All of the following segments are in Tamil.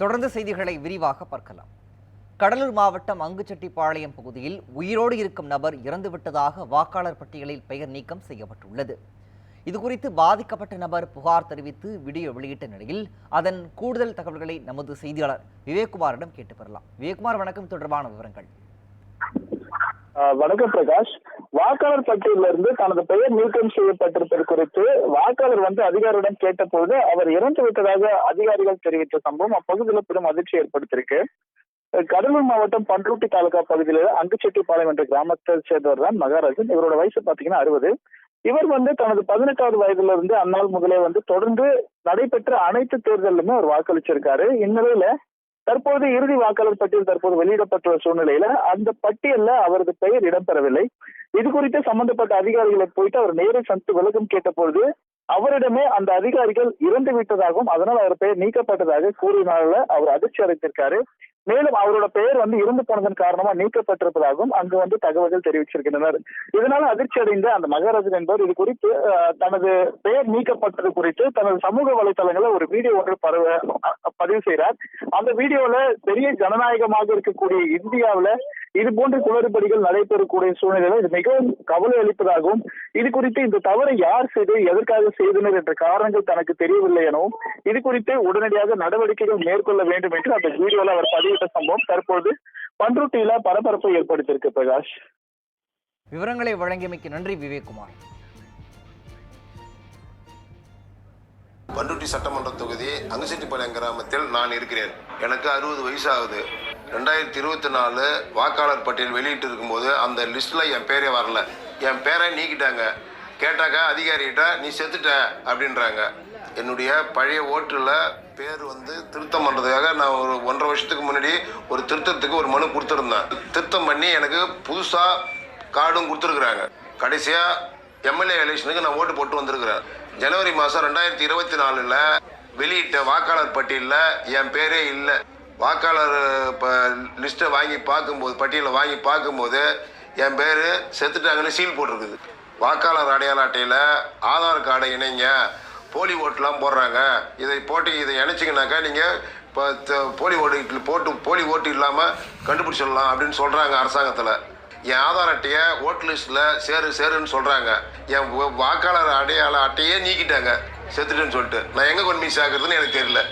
தொடர்ந்து செய்திகளை விரிவாக பார்க்கலாம். கடலூர் மாவட்டம் அங்குச்செட்டிப்பாளையம் பகுதியில் உயிரோடு இருக்கும் நபர் இறந்துவிட்டதாக வாக்காளர் பட்டியலில் பெயர் நீக்கம் செய்யப்பட்டுள்ளது. இதுகுறித்து பாதிக்கப்பட்ட நபர் புகார் தெரிவித்து வீடியோ வெளியிட்ட நிலையில் அதன் கூடுதல் தகவல்களை நமது செய்தியாளர் விவேக்குமாரிடம் கேட்டு பெறலாம். விவேக்குமார் வணக்கம். தொடர்பான விவரங்கள். வணக்கம் பிரகாஷ். வாக்காளர் பட்டியலிருந்து தனது பெயர் நீக்கம் செய்யப்பட்டிருப்பது குறித்து வாக்காளர் வந்து அதிகாரியிடம் கேட்டபோது அவர் இறந்து விட்டதாக அதிகாரிகள் தெரிவித்த சம்பவம் அப்பகுதியில் பெரும் அதிர்ச்சி ஏற்படுத்தியிருக்கு. கடலூர் மாவட்டம் பண்ருட்டி தாலுகா பகுதியில் அங்குச்செட்டிப்பாளையம் என்ற கிராமத்தை சேர்ந்தவர் தான் மகாராஜன். இவரோட வயசு பாத்தீங்கன்னா அறுபது. இவர் வந்து தனது பதினெட்டாவது வயதுல இருந்து அந்நாள் முதலே வந்து தொடர்ந்து நடைபெற்ற அனைத்து தேர்தலிலுமே அவர் வாக்களிச்சிருக்காரு. இந்நிலையில தற்போது இறுதி வாக்காளர் பட்டியல் தற்போது வெளியிடப்பட்டுள்ள சூழ்நிலையில அந்த பட்டியல்ல அவரது பெயர் இடம்பெறவில்லை. இது குறித்து சம்பந்தப்பட்ட அதிகாரிகளை போயிட்டு அவர் நேரில் சந்தித்து விளக்கம் கேட்டபொழுது அவரிடமே அந்த அதிகாரிகள் இறந்து விட்டதாகவும் அதனால் அவர் பெயர் நீக்கப்பட்டதாக கூறினால அவர் அதிர்ச்சி அடைந்திருக்காரு. மேலும் அவரோட பெயர் வந்து இருந்து போனதன் காரணமா நீக்கப்பட்டிருப்பதாகவும் அங்கு வந்து தகவல்கள் தெரிவிச்சிருக்கின்றனர். இதனால அதிர்ச்சி அடைந்த அந்த மகாராஜன் என்பவர் இது குறித்து தனது பெயர் நீக்கப்பட்டது குறித்து தனது சமூக வலைதளங்களில் ஒரு வீடியோ ஒன்று பரவ பதிவு செய்கிறார் அந்த வீடியோல பெரிய ஜனநாயகமாக இருக்கக்கூடிய இந்தியாவில இது போன்ற குளறுபடிகள் நடைபெறக்கூடிய சூழ்நிலையில இது மிகவும் கவலை அளிப்பதாகவும் இது குறித்து இந்த தவறை யார் செய்து எதற்காக செய்தனர் என்ற காரணங்கள் தனக்கு தெரியவில்லை எனவும் இது குறித்து உடனடியாக நடவடிக்கைகள் மேற்கொள்ள வேண்டும் என்று அந்த வீடியோல அவர் பதிவிட்ட சம்பவம் தற்போது பண்ருட்டியில பரபரப்பை ஏற்படுத்தியிருக்கு பிரகாஷ். விவரங்களை வழங்கியமைக்கு நன்றி விவேக்குமார். பண்ருட்டி சட்டமன்ற தொகுதி அங்குசெட்டிப்பாளையம் கிராமத்தில் நான் இருக்கிறேன். எனக்கு அறுபது வயசு ஆகுது ரெண்டாயிரத்தி இருபத்தி நாலு வாக்காளர் பட்டியல் வெளியிட்டு இருக்கும்போது அந்த லிஸ்ட்டில் என் பேரே வரல. என் பேரை நீக்கிட்டாங்க. கேட்டாக்கா அதிகாரிகிட்ட நீ செத்துட்ட அப்படின்றாங்க. என்னுடைய பழைய ஓட்டில் பேர் வந்து திருத்தம் பண்ணுறதுக்காக நான் ஒரு ஒன்றரை வருஷத்துக்கு முன்னாடி ஒரு திருத்தத்துக்கு ஒரு மனு கொடுத்துருந்தேன். திருத்தம் பண்ணி எனக்கு புதுசாக கார்டும் கொடுத்துருக்குறாங்க. கடைசியாக எம்எல்ஏ எலெக்ஷனுக்கு நான் ஓட்டு போட்டு வந்திருக்கிறேன். ஜனவரி மாதம் ரெண்டாயிரத்தி இருபத்தி நாலில் வெளியிட்ட வாக்காளர் பட்டியலில் என் பேரே இல்லை. வாக்காளர் இப்போ லிஸ்ட்டை வாங்கி பார்க்கும்போது பட்டியலை வாங்கி பார்க்கும்போது என் பேர் செத்துட்டாங்கன்னு சீல் போட்டிருக்குது. வாக்காளர் அடையாள அட்டையில் ஆதார் கார்டை இணைங்க. போலி ஓட்டுலாம் போடுறாங்க. இதை போட்டு இதை இணைச்சிங்கனாக்கா நீங்கள் இப்போ போலி ஓட்டு போட்டு போலி ஓட்டு இல்லாமல் கண்டுபிடிச்சிடலாம் அப்படின்னு சொல்கிறாங்க அரசாங்கத்தில். என் ஆதார் அட்டையை ஓட்டு லிஸ்ட்டில் சேரு சேருன்னு சொல்கிறாங்க என் வாக்காளர் அடையாள அட்டையே நீக்கிட்டாங்க. செத்துட்டேன்னு சொல்லிட்டு. நான் எங்கே கொண்டு மிஸ் ஆகுறதுன்னு எனக்கு தெரியல.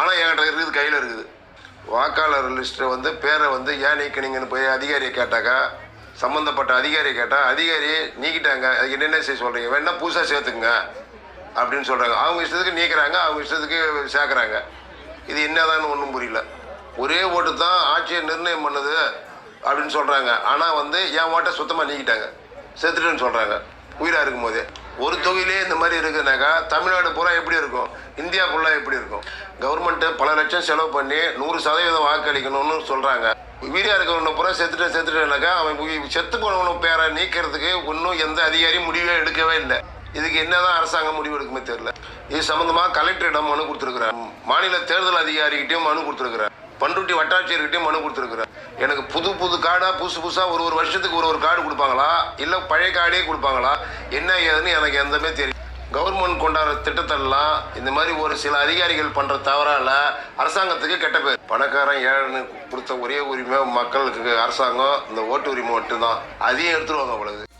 ஆனால் என்கிட்ட இருக்குது கையில் இருக்குது. வாக்காளர் லிஸ்ட்டை வந்து பேரை வந்து ஏன் நீக்கினீங்கன்னு போய் அதிகாரியை கேட்டாக்கா சம்மந்தப்பட்ட அதிகாரியை கேட்டால் அதிகாரி நீக்கிட்டாங்க. அதுக்கு என்னென்ன செய்ய சொல்கிறீங்க வேணால் புதுசாக சேர்த்துக்குங்க. அப்படின்னு சொல்கிறாங்க அவங்க இஷ்டத்துக்கு நீக்கிறாங்க அவங்க இஷ்டத்துக்கு சேர்க்குறாங்க. இது என்னதான்னு ஒன்றும் புரியல. ஒரே ஓட்டு தான் ஆட்சியை நிர்ணயம் பண்ணுது அப்படின்னு சொல்கிறாங்க ஆனால் வந்து என் ஓட்டை சுத்தமாக நீக்கிட்டாங்க. செத்துட்டுன்னு சொல்கிறாங்க உயிராக இருக்கும்போதே ஒரு தொகையிலே இந்த மாதிரி இருக்குனாக்கா தமிழ்நாடு பூரா எப்படி இருக்கும்? இந்தியா ஃபுல்லாக எப்படி இருக்கும்? கவர்மெண்ட்டு பல லட்சம் செலவு பண்ணி நூறு சதவீதம் வாக்களிக்கணும்னு சொல்கிறாங்க வீடியா இருக்கிறவனை பூரா செத்துட்டு செத்துட்டேனாக்கா அவன் செத்து போனவனும் பேரை நீக்கிறதுக்கு இன்னும் எந்த அதிகாரியும் முடிவே எடுக்கவே இல்லை. இதுக்கு என்னதான் அரசாங்கம் முடிவு எடுக்குமே தெரியல. இது சம்மந்தமாக கலெக்டரிடம் மனு கொடுத்துருக்குறேன் மாநில தேர்தல் அதிகாரிகிட்டையும் மனு கொடுத்துருக்குறேன் பண்ருட்டி வட்டாட்சியர்கிட்டையும் மனு கொடுத்துருக்குறேன் எனக்கு புது புது கார்டாக புதுசு புதுசாக ஒரு ஒரு வருஷத்துக்கு ஒரு ஒரு கார்டு கொடுப்பாங்களா? இல்லை பழைய கார்டே கொடுப்பாங்களா? என்ன ஏதுன்னு எனக்கு எந்தமே தெரியும் கவர்மெண்ட் கொண்டாடுற திட்டத்தெல்லாம் இந்த மாதிரி ஒரு சில அதிகாரிகள் பண்ணுற தவறால அரசாங்கத்துக்கு கெட்ட பேர். பணக்காரன் ஏழைன்னு கொடுத்த ஒரே உரிமை மக்களுக்கு அரசாங்கம் இந்த ஓட்டு உரிமை மட்டும்தான். அதையும் எடுத்துருவாங்க அவ்வளவு